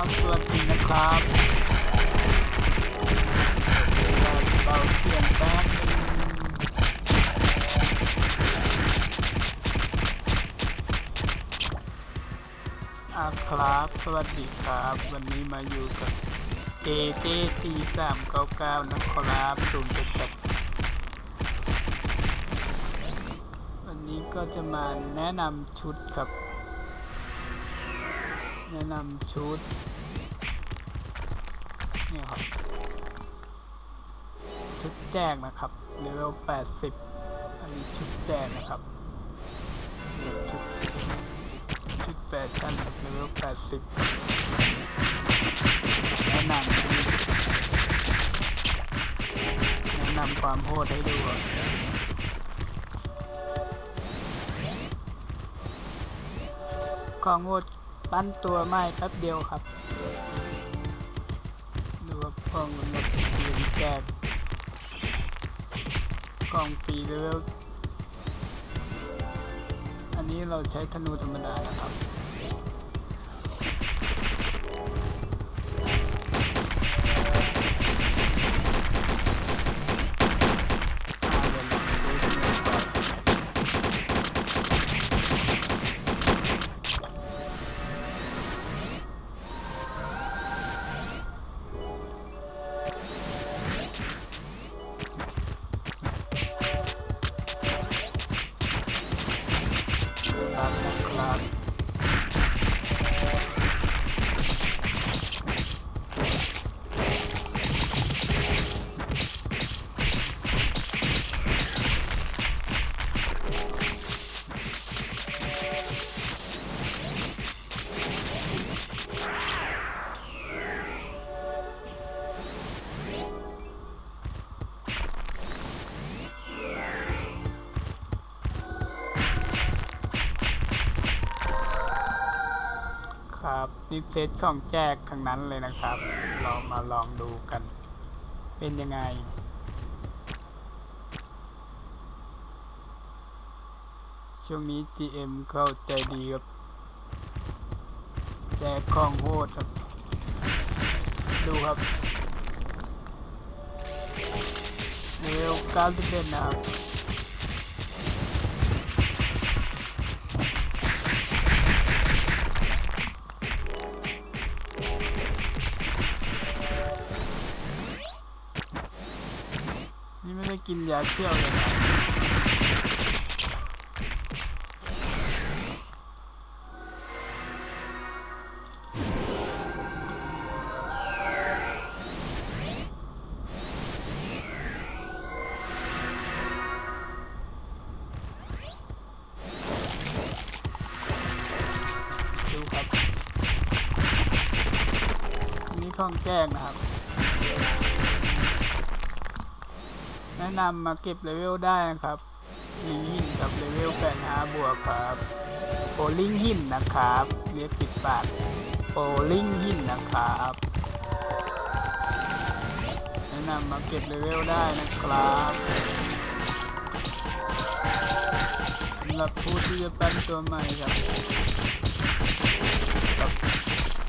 ครับสวัสดีนะครับเบาเสียงแป๊บนึงอะครับ สวัสดีครับ วันนี้มาอยู่กับ AJ 4 3 9 9นะครับสูงจะจัดวันนี้ก็จะมาแนะนำชุดครับแนะนำชุด นี่ครับชุดแจกนะครับเลเวล80 อันนี้ชุดแจกนะครับชุดชุดแฟชั่นเลเวล80แนะนำแนะนำความโหดให้ดูอะของโหดปั้นตัวไม้แป๊บเดียวครับ ล่องมันแบบเรียนแจกกล่องปีเลเวลอันนี้เราใช้ธนูธรรมดานะครับ ครับนี่เซตของแจกทั้งนั้นเลยนะครับ เรามาลองดูกัน เป็นยังไง ช่วงนี้ GM เข้าใจดีครับ แจกของโหดครับ ดูครับเร็ว91นะครับ ไม่กินยาเชี่ยวเลยนะดูครับนี่ข้องแจ้งนะครับ แนะนำมาเก็บเลเวลได้นะครับลิงหินกับเลเวลแปดห้าบวกครับโอลิงหินนะครับเรียกติดปากโอลิงหินนะครับแนะนำมาเก็บเลเวลได้นะครับสำหรับผู้ที่จะปั้นตัวใหม่ครับครับ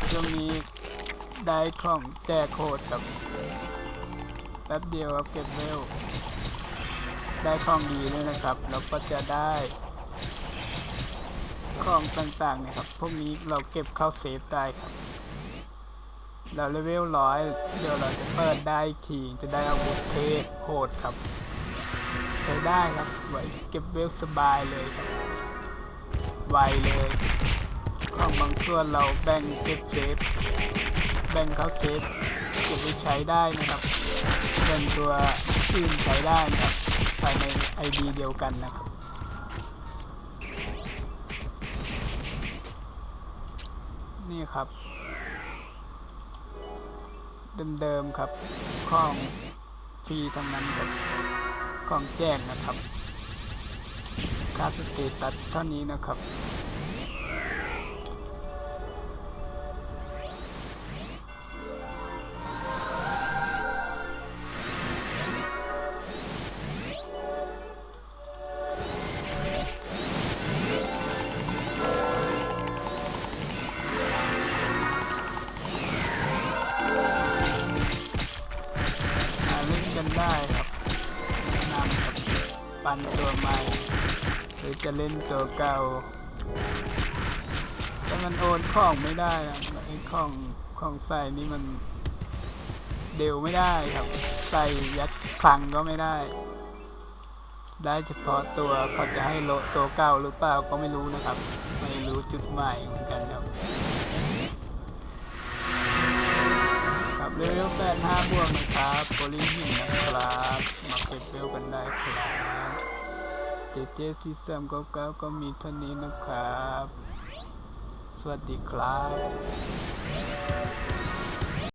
ช่วงนี้ได้ของแจกโคดครับแป๊บเดียวครับเก็บเร็ว ได้ของดีเลยนะครับ แล้วก็จะได้ของต่างๆนี่ยครับ พวกนี้เราเก็บเข้าเซฟได้ครับ เราเลเวลร้อยเดี๋ยวเราจะเปิดได้อีกทีจะได้อาวุธเทพโหดครับ ใช้ได้ครับไว้เก็บเวลสบายเลยครับไวเลยของบางส่วนเราแบ่งเก็บเซฟแบ่งเข้าเซฟเก็บไว้ใช้ได้นะครับเป็นตัวอื่นใช้ได้นะครับ ภายใน ID เดียวกันนะครับ นี่ครับ เดิมๆครับข้องฟรีทั้งนั้นกับข้องแจ้งนะครับค่าสเตตัสเท่านี้นะครับันได้ครับนำครับปันตัวใหม่หรือจะเล่นตัวเก่าแต่มันโอนของไม่ได้นะไอ้ของของใส่นี่มันเดวไม่ได้ครับ ใส่ยัดคลังก็ไม่ได้ ได้เฉพาะตัวเขาจะให้โลตัวเก่าหรือเปล่าก็ไม่รู้นะครับ ไม่รู้จุดหมายเหมือนกันครับ เวลแปดห้าบวกนะครับโพลิหินนะครับ มาเก็บเวลกันได้ครับเจเจซีซัมเก้าเก้าก็มีเท่านี้นะครับ สวัสดีครับ